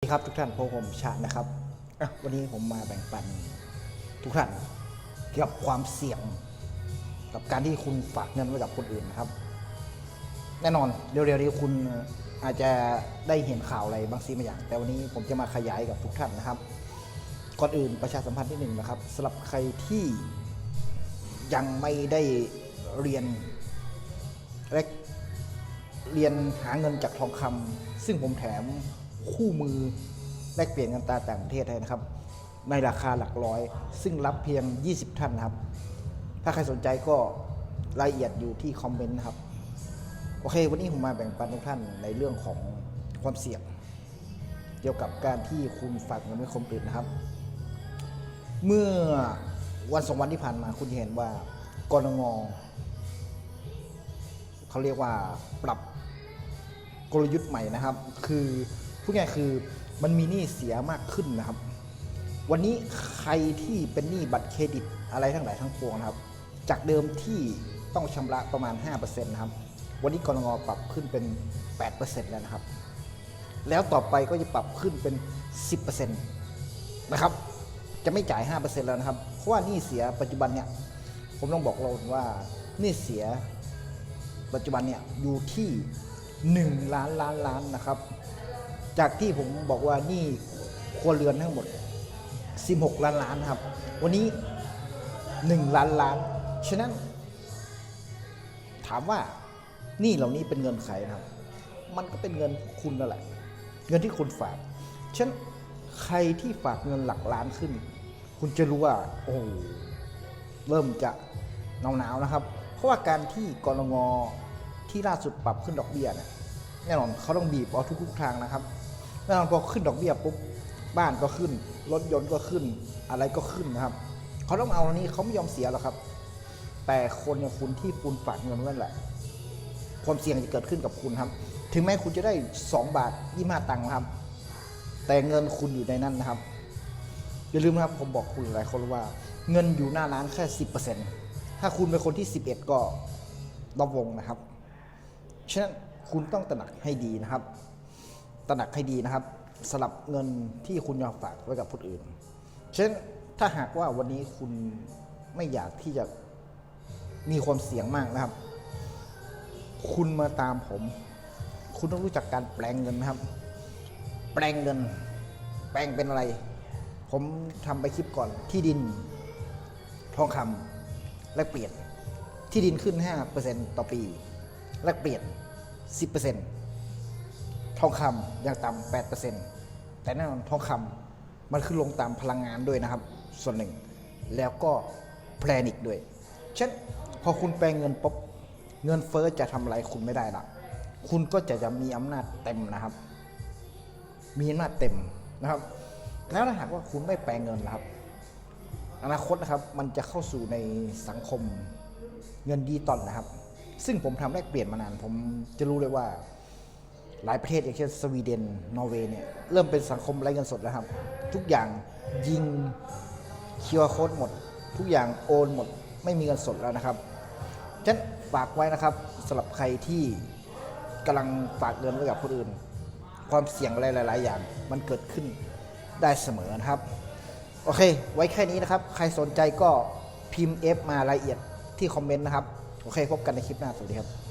สวัสดีครับทุกท่านพบผมชานะครับ วันนี้ผมมาแบ่งปันทุกท่านเกี่ยวกับความเสี่ยง กับการที่คุณฝากเงินไว้กับคนอื่นนะครับ แน่นอนเร็วๆนี้คุณอาจจะได้เห็นข่าวอะไรบางสิ่งบางอย่าง แต่วันนี้ผมจะมาขยายกับทุกท่านนะครับ ก่อนอื่นประชาสัมพันธ์ที่หนึ่งนะครับสำหรับใครที่ยังไม่ได้เรียนเรียนหาเงินจากทองคำซึ่งผมแถม คู่มือแลกเปลี่ยนเงินตราต่างประเทศให้นะครับ ในราคาหลักร้อย ซึ่งรับเพียง 20 ท่านนะครับ ถ้าใครสนใจก็รายละเอียดอยู่ที่คอมเมนต์นะครับ โอเค วันนี้ผมมาแบ่งปันทุกท่านในเรื่องของความเสี่ยง เกี่ยวกับการที่คุณฝากเงินไว้คนอื่นนะครับ เมื่อวันสองวันที่ผ่านมาคุณเห็นว่ากรงงเขาเรียกว่าปรับกลยุทธ์ใหม่นะครับ คือ พูดง่ายคือมันมีหนี้เสียมากขึ้นนะครับ วันนี้ใครที่เป็นหนี้บัตรเครดิตอะไรทั้งหลายทั้งปวงนะครับ จากเดิมที่ต้องชำระประมาณ 5%นะครับ วันนี้กรงงปรับขึ้นเป็น 8%แล้วนะครับ แล้วต่อไปก็จะปรับขึ้นเป็น 10%นะครับ จะไม่จ่าย 5%แล้วนะครับ เพราะว่าหนี้เสียปัจจุบันเนี่ย ผมต้องบอกเราว่าหนี้เสียปัจจุบันเนี่ยอยู่ที่ 1 ล้านล้านล้านนะครับ จากที่ผมบอกว่านี้ครัวเรือนทั้งหมด 16 ล้านล้านครับ วันนี้ 1 ล้านล้าน ฉะนั้น ถามว่านี้เหล่านี้เป็นเงินใครนะครับ มันก็เป็นเงินคุณนั่นแหละ เงินที่คุณฝาก ฉะนั้นใครที่ฝากเงินหลักล้านขึ้น คุณจะรู้ว่า โอ้เริ่มจะหนาวๆนะครับ เพราะว่าการที่กรงงที่ล่าสุดปรับขึ้นดอกเบี้ยเนี่ย แน่นอนเขาต้องบีบเอาทุกๆทางนะครับแน่นอนพอขึ้นดอกเบี้ยปุ๊บบ้านก็ขึ้น รถยนต์ก็ขึ้นอะไรก็ขึ้นนะครับเขาต้องเอาอันนี้เขาไม่ยอมเสียหรอกครับ แต่คนอย่างคุณที่คุณฝากเงินนั่นแหละ ความเสี่ยงจะเกิดขึ้นกับคุณครับ ถึงแม้คุณจะได้ 2 บาท25ตังค์นะครับ แต่เงินคุณอยู่ในนั้นนะครับอย่าลืมนะครับผมบอกคุณหลายคนว่า เงินอยู่หน้าร้านแค่10%ถ้าคุณเป็นคนที่11ก็รอบวงนะครับฉะนั้น คุณต้องตระหนักให้ดีนะครับ ตระหนักให้ดีนะครับสลับเงินที่คุณยอมฝากไว้กับคนอื่นฉะนั้นถ้าหากว่าวันนี้คุณไม่อยากที่จะมีความเสี่ยงมากนะครับ คุณมาตามผม คุณต้องรู้จักการแปลงเงินนะครับ แปลงเงิน แปลงเป็นอะไร ผมทำไปคลิปก่อนที่ดิน ทองคำแลกเปลี่ยน ที่ดินขึ้น 5%ต่อปีแลกเปลี่ยน 10%ทองคำยังต่ำ8%แต่แน่นอนทองคำมันขึ้นลงตามพลังงานด้วยนะครับ ส่วนหนึ่ง แล้วก็แพลนิกด้วย เช่นพอคุณแปลงเงินปุ๊บเงินเฟ้อจะทำอะไรคุณไม่ได้ละคุณก็จะจะมีอำนาจเต็มนะครับ มีอำนาจเต็มนะครับ แล้วถ้าหากว่าคุณไม่แปลงเงินล่ะครับ อนาคตนะครับมันจะเข้าสู่ในสังคมเงินดีตอนนะครับ ซึ่งผมทำแลกเปลี่ยนมานาน ผมจะรู้เลยว่า หลายประเทศอย่างเช่นสวีเดน นอร์เวย์เนี่ยเริ่มเป็นสังคมไร้เงินสดแล้วครับ ทุกอย่างยิงเคิวอาร์โค้ดหมด ทุกอย่างโอนหมดไม่มีเงินสดแล้วนะครับฉะนั้นฝากไว้นะครับสำหรับใครที่กำลังฝากเงินไว้กับคนอื่น ความเสี่ยงอะไรหลาย ๆ อย่างมันเกิดขึ้นได้เสมอนะครับ โอเค ไว้แค่นี้นะครับ ใครสนใจก็พิมพ์ F มารายละเอียดที่คอมเมนต์นะครับ โอเคพบกันในคลิปหน้าสวัสดีครับ